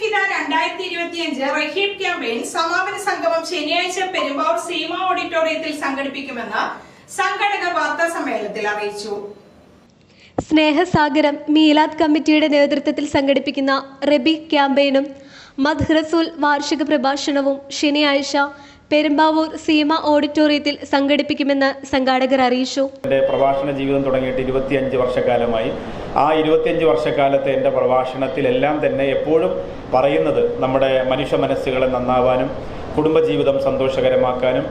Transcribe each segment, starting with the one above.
ഫിദ രണ്ടായിരത്തി ഇരുപത്തിയഞ്ച് റഹീബ് ക്യാമ്പയിൻ സമാപന സംഗമം ശനിയാഴ്ച പെരുമ്പാവൂർ സീമ ഓഡിറ്റോറിയത്തിൽ സംഘടിപ്പിക്കുമെന്ന് സംഘടക വാർത്താ സമ്മേളനത്തിൽ അറിയിച്ചു. സ്നേഹസാഗരം മീലാദ് കമ്മിറ്റിയുടെ നേതൃത്വത്തിൽ സംഘടിപ്പിക്കുന്ന റബി ക്യാമ്പയിനും മദ് ഹ്രസുൽ വാർഷിക പ്രഭാഷണവും ശനിയാഴ്ച പെരുമ്പാവൂർ സീമ ഓഡിറ്റോറിയത്തിൽ സംഘടിപ്പിക്കുമെന്ന് സംഘാടകർ അറിയിച്ചു. പ്രഭാഷണ ജീവിതം തുടങ്ങിയിട്ട് ഇരുപത്തിയഞ്ച് വർഷക്കാലമായി. ആ ഇരുപത്തിയഞ്ച് വർഷക്കാലത്തെ എന്റെ പ്രഭാഷണത്തിലെല്ലാം തന്നെ എപ്പോഴും പറയുന്നത് നമ്മുടെ മനുഷ്യ മനസ്സുകളെ നന്നാവാനും കുടുംബജീവിതം സന്തോഷകരമാക്കാനും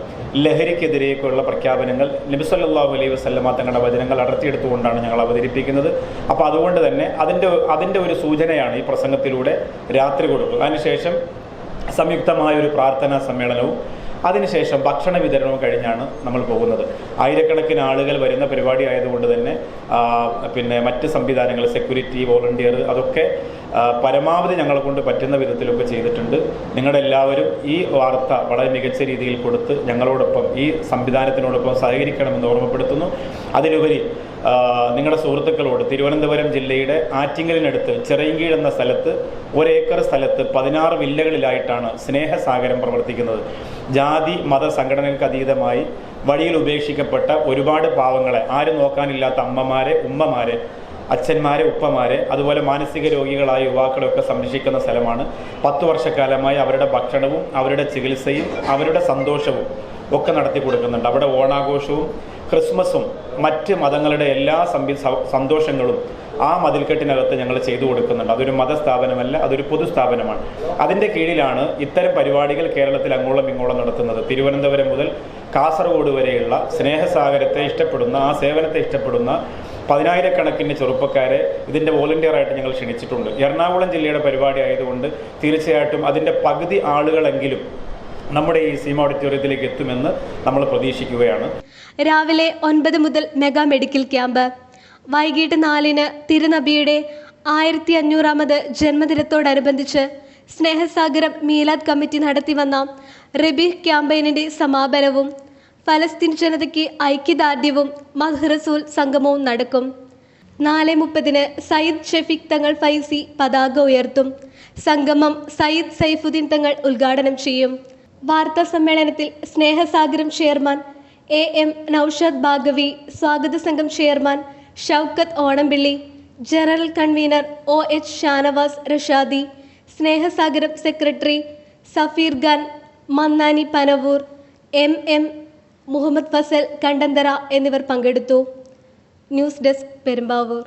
ലഹരിക്കെതിരേക്കുള്ള പ്രഖ്യാപനങ്ങൾ നബിസല്ലാഹു അലൈഹി വസ്ലമ തങ്ങളുടെ വചനങ്ങൾ അടർത്തിയെടുത്തുകൊണ്ടാണ് ഞങ്ങൾ അവതരിപ്പിക്കുന്നത്. അപ്പോൾ അതുകൊണ്ട് തന്നെ അതിന്റെ അതിന്റെ ഒരു സൂചനയാണ് ഈ പ്രസംഗത്തിലൂടെ രാത്രി കൊടുക്കുക. അതിനുശേഷം സംയുക്തമായ ഒരു പ്രാർത്ഥനാ സമ്മേളനവും അതിനുശേഷം ഭക്ഷണ വിതരണവും കഴിഞ്ഞാണ് നമ്മൾ പോകുന്നത്. ആയിരക്കണക്കിന് ആളുകൾ വരുന്ന പരിപാടി ആയതുകൊണ്ട് തന്നെ പിന്നെ മറ്റ് സംവിധാനങ്ങൾ സെക്യൂരിറ്റി വോളണ്ടിയർ അതൊക്കെ പരമാവധി ഞങ്ങളെ കൊണ്ട് പറ്റുന്ന വിധത്തിലൊക്കെ ചെയ്തിട്ടുണ്ട്. നിങ്ങളുടെ എല്ലാവരും ഈ വാർത്ത വളരെ മികച്ച രീതിയിൽ കൊടുത്ത് ഞങ്ങളോടൊപ്പം ഈ സംവിധാനത്തിനോടൊപ്പം സഹകരിക്കണമെന്ന് ഓർമ്മപ്പെടുത്തുന്നു. അതിലുപരി ആ, നിങ്ങളുടെ സുഹൃത്തുക്കളോട് തിരുവനന്തപുരം ജില്ലയുടെ ആറ്റിങ്ങലിനടുത്ത് ചെറിയങ്കീഴ് എന്ന സ്ഥലത്ത് ഒരേക്കർ സ്ഥലത്ത് പതിനാറ് വില്ലകളിലായിട്ടാണ് സ്നേഹസാഗരം പ്രവർത്തിക്കുന്നത്. ജാതി മത സംഘടനകൾക്ക് അതീതമായി വഴിയിൽ ഉപേക്ഷിക്കപ്പെട്ട ഒരുപാട് പാവങ്ങളെ ആരും നോക്കാനില്ലാത്ത അമ്മമാരെ ഉമ്മമാരെ അച്ഛന്മാരെ ഉപ്പമാരെ അതുപോലെ മാനസിക രോഗികളായ യുവാക്കളെയൊക്കെ സംരക്ഷിക്കുന്ന സ്ഥലമാണ്. പത്ത് വർഷക്കാലമായി അവരുടെ ഭക്ഷണവും അവരുടെ ചികിത്സയും അവരുടെ സന്തോഷവും ഒക്കെ നടത്തി കൊടുക്കുന്നുണ്ട് അവിടെ ഓണാഘോഷവും ക്രിസ്മസും മറ്റ് മതങ്ങളുടെ എല്ലാ സംവി സന്തോഷങ്ങളും ആ മതിൽക്കെട്ടിനകത്ത് ഞങ്ങൾ ചെയ്തു കൊടുക്കുന്നുണ്ട്. അതൊരു മതസ്ഥാപനമല്ല അതൊരു പൊതുസ്ഥാപനമാണ്. അതിന്റെ കീഴിലാണ് ഇത്തരം പരിപാടികൾ കേരളത്തിൽ അങ്ങോളം ഇങ്ങോളം നടത്തുന്നത്. തിരുവനന്തപുരം മുതൽ കാസർഗോഡ് വരെയുള്ള സ്നേഹസാഗരത്തെ ഇഷ്ടപ്പെടുന്ന ആ സേവനത്തെ ഇഷ്ടപ്പെടുന്ന പതിനായിരക്കണക്കിന് ചെറുപ്പക്കാരെ ഇതിന്റെ വോളണ്ടിയറായിട്ട് ഞങ്ങൾ ക്ഷണിച്ചിട്ടുണ്ട്. എറണാകുളം ജില്ലയുടെ പരിപാടി ആയതുകൊണ്ട് തീർച്ചയായിട്ടും അതിന്റെ പകുതി ആളുകളെങ്കിലും നമ്മുടെ ഈ സീമ ഓഡിറ്റോറിയത്തിലേക്ക് എത്തുമെന്ന് നമ്മൾ പ്രതീക്ഷിക്കുകയാണ്. രാവിലെ ഒൻപത് മുതൽ മെഗാ മെഡിക്കൽ ക്യാമ്പ്. വൈകിട്ട് നാലിന് തിരുനബിയുടെ ആയിരത്തി അഞ്ഞൂറാമത് ജന്മദിനത്തോടനുബന്ധിച്ച് സ്നേഹസാഗരം മീലാദ് കമ്മിറ്റി നടത്തിവന്ന റബി ക്യാമ്പയിനിന്റെ സമാപനവും ഫലസ്തീൻ ജനതയ്ക്ക് ഐക്യദാർഢ്യവും മഹ്റസൂൽ സംഗമവും നടക്കും. നാല് മുപ്പതിന് സയ്യിദ് ഷെഫീഖ് തങ്ങൾ ഫൈസി പതാക ഉയർത്തും. സംഗമം സയ്യിദ് സൈഫുദ്ദീൻ തങ്ങൾ ഉദ്ഘാടനം ചെയ്യും. വാർത്താ സമ്മേളനത്തിൽ Snehasagaram chairman A M Noushad Baqavi സ്വാഗത സംഘം chairman Shoukath Onampilly general convener O H Shanavas Rashadi Snehasagaram secretary Safeer Khan Mannani Panavoor M M Muhammad Fazal Kandanthara എന്നിവർ പങ്കെടുത്തു. News desk Perumbavoor.